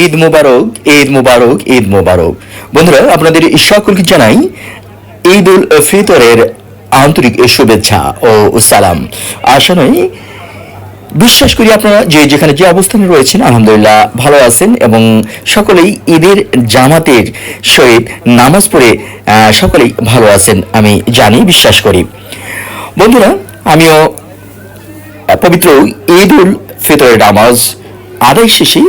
ঈদ মুবারক ঈদ মুবারক ঈদ মুবারক। বন্ধুরা, আপনাদের সকলকে জানাই ঈদ উল ফিতরের আন্তরিক শুভেচ্ছা ও সালাম। আশা নয়, বিশ্বাস করি আপনারা যে যেখানে যে অবস্থানে রয়েছেন, আলহামদুলিল্লাহ ভালো আছেন এবং সকলেই ঈদের জামাতের সহিত নামাজ পড়ে সকলেই ভালো আছেন, আমি জানি, বিশ্বাস করি। বন্ধুরা, আমিও পবিত্র ঈদ উল ফিতরের নামাজ আদায় শেষে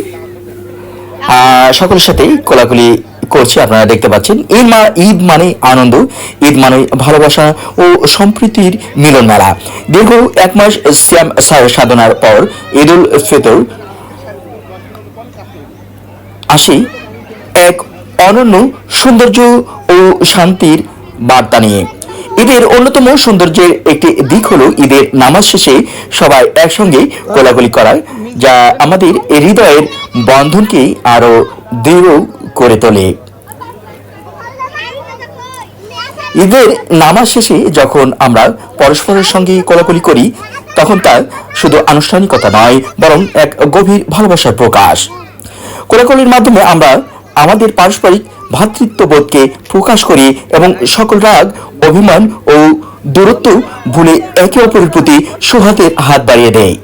সকলের সাথে কোলাকুলি করছি, আপনারা দেখতে পাচ্ছেন। ঈদ মা ঈদ মানে আনন্দ, ঈদ মানে ভালোবাসা ও সম্প্রীতির মিলন মেলা দীর্ঘ এক মাস শ্যাম সাধনার পর ঈদ উল ফিতর আসি এক অনন্য সৌন্দর্য ও শান্তির বার্তা নিয়ে। ঈদের অন্যতম সৌন্দর্যের একটি দিক হলো ঈদের নামাজ শেষে সবাই একসঙ্গে কোলাগুলি করা যা আমাদের হৃদয়ের বন্ধনকে আরও দৃঢ় করে তোলে। ঈদের নামাজ শেষে যখন আমরা পরস্পরের সঙ্গে কোলাকুলি করি, তখন তা শুধু আনুষ্ঠানিকতা নয়, বরং এক গভীর ভালোবাসার প্রকাশ। কোলাকুলির মাধ্যমে আমরা আমাদের পারস্পরিক ভ্রাতৃত্ববোধকে প্রকাশ করি এবং সকল রাগ, অভিমান ও দূরত্ব ভুলে একে অপরের প্রতি সুহাতের হাত বাড়িয়ে দেয়।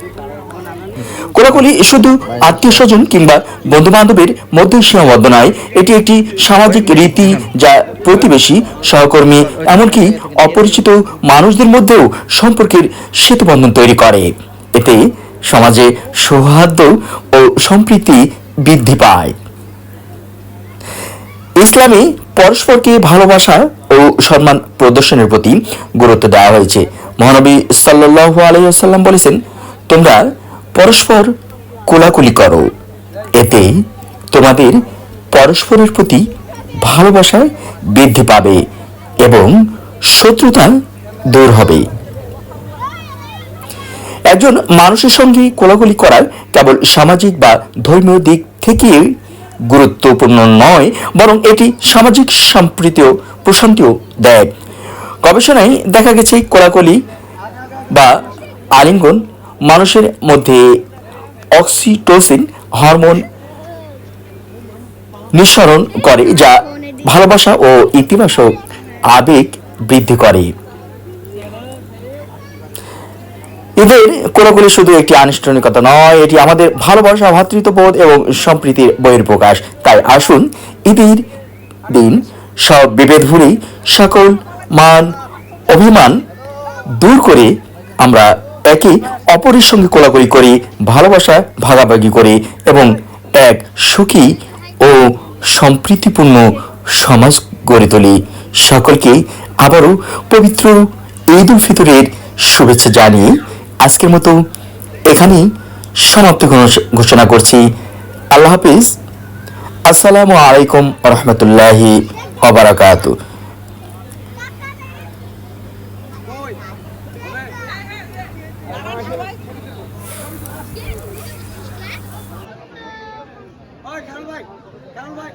কোলাকুলি শুধু আত্মীয় স্বজন কিংবা বন্ধু বান্ধবের মধ্যে সীমাবদ্ধ নয়, এটি একটি সামাজিক রীতি যা প্রতিবেশী, সহকর্মী এমনকি অপরিচিত মানুষদের মধ্যেও সম্পর্কের সেতুবন্ধন তৈরি করে। এতে সমাজে সৌহার্দ্য ও সম্প্রীতি বৃদ্ধি পায়। ইসলামে পরস্পরকে ভালোবাসা ও সম্মান প্রদর্শনের প্রতি গুরুত্ব দেওয়া হয়েছে। মহানবী সাল্লাহ আলাইসাল্লাম বলেছেন, তোমরা পরস্পর কোলাকুলি করো। এতে তোমাদের পরস্পরের প্রতি ভালোবাসা বৃদ্ধি পাবে এবং শত্রুতা দূর হবে। একজন মানুষের সঙ্গে কোলাকুলি করার কেবল সামাজিক বা ধর্মীয় দিক থেকে গুরুত্বপূর্ণ নয়, বরং এটি সামাজিক সম্প্রীতিও, প্রশান্তিও দেয়। গবেষণায় দেখা গেছে কোলাকলি বা আলিঙ্গন মানুষের মধ্যে অক্সিটোসিন হরমোন নিঃসরণ করে, যা ভালোবাসা ও ইতিবাচক আবেগ বৃদ্ধি করে। ঈদের কোলাকুলি শুধু একটি আনুষ্ঠানিকতা নয়, এটি আমাদের ভালোবাসা ভ্রাতৃত্ববোধ এবং সম্প্রীতির বইয়ের প্রকাশ তাই আসুন ঈদের দিন সব বিভেদ ভুলেই সকল মান, অভিমান দূর করে আমরা একে অপরের সঙ্গে কোলাকুলি করি, ভালোবাসা ভাগাভাগি করি এবং এক সুখী ও সম্প্রীতিপূর্ণ সমাজ গড়ে তুলি। সকলকে আবারও পবিত্র ঈদ উল ফিতরের শুভেচ্ছা জানিয়ে আজকের মতো এখানেই সমাপ্তি ঘোষণা করছি। আল্লাহ হাফিজ। আসসালামু আলাইকুম রহমতুল্লাহি ভাই।